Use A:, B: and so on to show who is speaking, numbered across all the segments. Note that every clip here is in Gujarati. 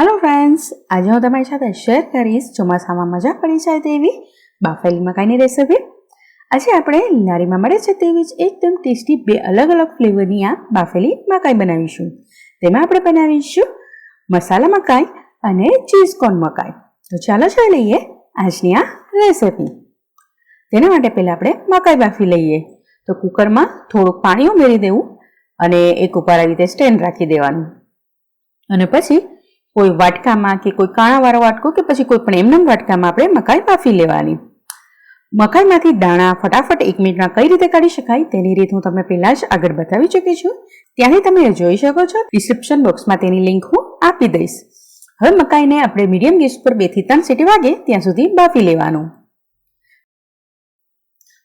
A: હેલો ફ્રેન્ડ્સ આજે હું તમારી સાથે શેર કરીશ ચોમાસામાં મજા પડી જાય તેવી બાફેલી મકાઈની રેસીપી આજે આપણે લારીમાં મળે છે તેવી જ એકદમ ટેસ્ટી બે અલગ અલગ ફ્લેવરની આ બાફેલી મકાઈ બનાવીશું. તેમાં આપણે બનાવીશું મસાલા મકાઈ અને ચીઝ કોર્ન મકાઈ. તો ચાલો જોઈ લઈએ આજની આ રેસીપી તેના માટે પહેલાં આપણે મકાઈ બાફી લઈએ. તો કુકરમાં થોડુંક પાણી ઉમેરી દેવું અને એક ઉપર આવી રીતે સ્ટેન્ડ રાખી દેવાનું. અને પછી કોઈ વાટકામાં કે કોઈ કાણાવાળો વાટકો કે પછી કોઈ પણ એમનેમ વાટકામાં આપણે મકાઈ બાફી લેવાની. મકાઈમાંથી દાણા ફટાફટ એક મિનિટમાં કઈ રીતે કાઢી શકાય તેની રીત હું તમને પહેલાં જ આગળ બતાવી ચૂકી છું. ત્યાંથી તમે જોઈ શકો છો. ડિસ્ક્રિપ્શન બોક્સમાં તેની લિંક હું આપી દઈશ. હવે મકાઈને આપણે મીડિયમ ગેસ પર બેથી ત્રણ સીટી વાગે ત્યાં સુધી બાફી લેવાનું.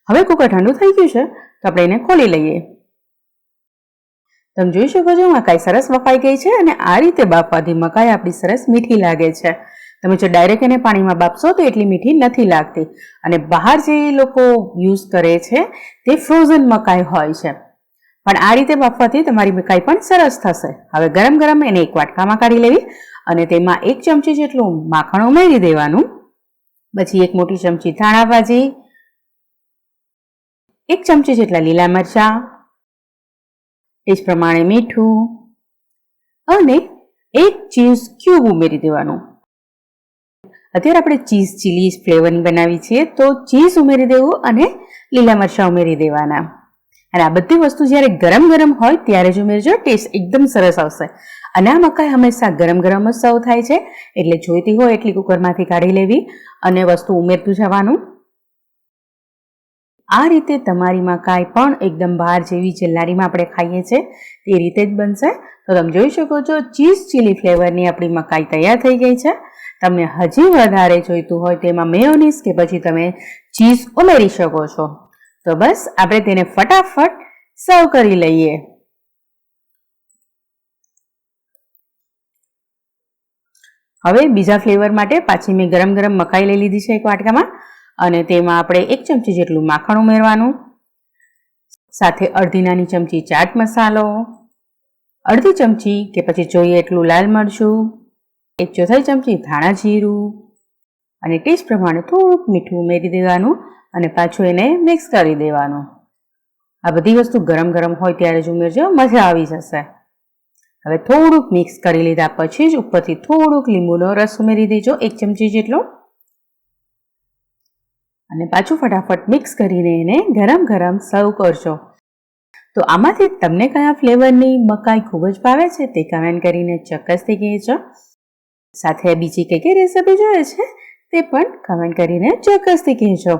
A: હવે કુકર ઠંડુ થઈ ગયું છે, તો આપણે એને ખોલી લઈએ. તમે જોઈ શકો છો મકાઈ સરસ બફાઈ ગઈ છે અને આ રીતે બાફવાથી મકાઈ આપણી સરસ મીઠી લાગે છે. તમે જો ડાયરેક્ટ એને પાણીમાં બાફશો તો એટલી મીઠી નથી લાગતી. અને બહાર જે લોકો યુઝ કરે છે, તે ફ્રોઝન મકાઈ હોય છે. પણ આ રીતે બાફવાથી તમારી મકાઈ પણ સરસ થશે. હવે ગરમ ગરમ એને એક વાટકામાં કાઢી લેવી અને તેમાં એક ચમચી જેટલું માખણ ઉમેરી દેવાનું. પછી એક મોટી ચમચી ધાણા ભાજી, એક ચમચી જેટલા લીલા મરચાં એ જ પ્રમાણે મીઠું અને એક ચીઝ ક્યુબ ઉમેરી દેવાનું. અત્યારે આપણે ચીઝ ચીલી ફ્લેવરની બનાવી છીએ તો ચીઝ ઉમેરી દેવું અને લીલા મરચાં ઉમેરી દેવાના. અને આ બધી વસ્તુ જ્યારે ગરમ ગરમ હોય ત્યારે જ ઉમેરજો, ટેસ્ટ એકદમ સરસ આવશે. અને આ મકાઈ હંમેશા ગરમ ગરમ જ સર્વ થાય છે, એટલે જોઈતી હોય એટલી કુકરમાંથી કાઢી લેવી અને વસ્તુ ઉમેરતું જવાનું. આ રીતે તમારી મકાઈ પણ એકદમ બહાર જેવી જે આપણે ખાઈએ છીએ, તે રીતે જ બનશે. તો તમે જોઈ શકો છો, ચીઝ ચીલી ફ્લેવરની આપણી મકાઈ તૈયાર થઈ ગઈ છે. તમને હજી વધારે જોઈતું હોય તેમાં મેયોનીઝ કે પછી તમે ચીઝ ઉમેરી શકો છો. તો બસ, આપણે તેને ફટાફટ સર્વ કરી લઈએ. હવે બીજા ફ્લેવર માટે પાછી મેં ગરમ ગરમ મકાઈ લઈ લીધી છે એક વાટકામાં. અને તેમાં આપણે એક ચમચી જેટલું માખણ ઉમેરવાનું. સાથે અડધી નાની ચમચી ચાટ મસાલો. અડધી ચમચી કે પછી જોઈએ એટલું લાલ મરચું. એક ચોથાઈ ચમચી ધાણા જીરું. અને ટેસ્ટ પ્રમાણે થોડુંક મીઠું ઉમેરી દેવાનું અને પાછું એને મિક્સ કરી દેવાનું. આ બધી વસ્તુ ગરમ ગરમ હોય ત્યારે જ ઉમેરજો, મજા આવી જશે. હવે થોડુંક મિક્સ કરી લીધા પછી જ ઉપરથી થોડુંક લીંબુનો રસ ઉમેરી દેજો, એક ચમચી જેટલો. અને પાછું ફટાફટ મિક્સ કરીને એને ગરમ ગરમ સર્વ કરજો. તો આમાંથી તમને કયા ફ્લેવરની મકાઈ ખૂબ જ ભાવે છે તે કમેન્ટ કરીને ચોક્કસથી કહેજો. સાથે બીજી કઈ કઈ રેસીપી જોઈએ છે તે પણ કમેન્ટ કરીને ચોક્કસથી કહેજો.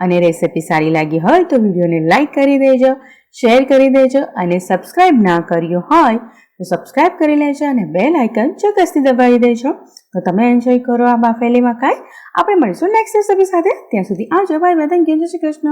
A: અને રેસીપી સારી લાગી હોય તો વિડીયોને લાઇક કરી દેજો શેર કરી દેજો અને સબસ્ક્રાઈબ ના કર્યું હોય તો સબસ્ક્રાઇબ કરી લેજો અને બેલ આઇકન ચોક્કસથી દબાવી દેજો. તો તમે એન્જોય કરો આ બાફેલી મકાઈ આપણે મળીશું નેક્સ્ટ રેસીપી સાથે. ત્યાં સુધી આવજો. Bye bye thank you Shri Krishna.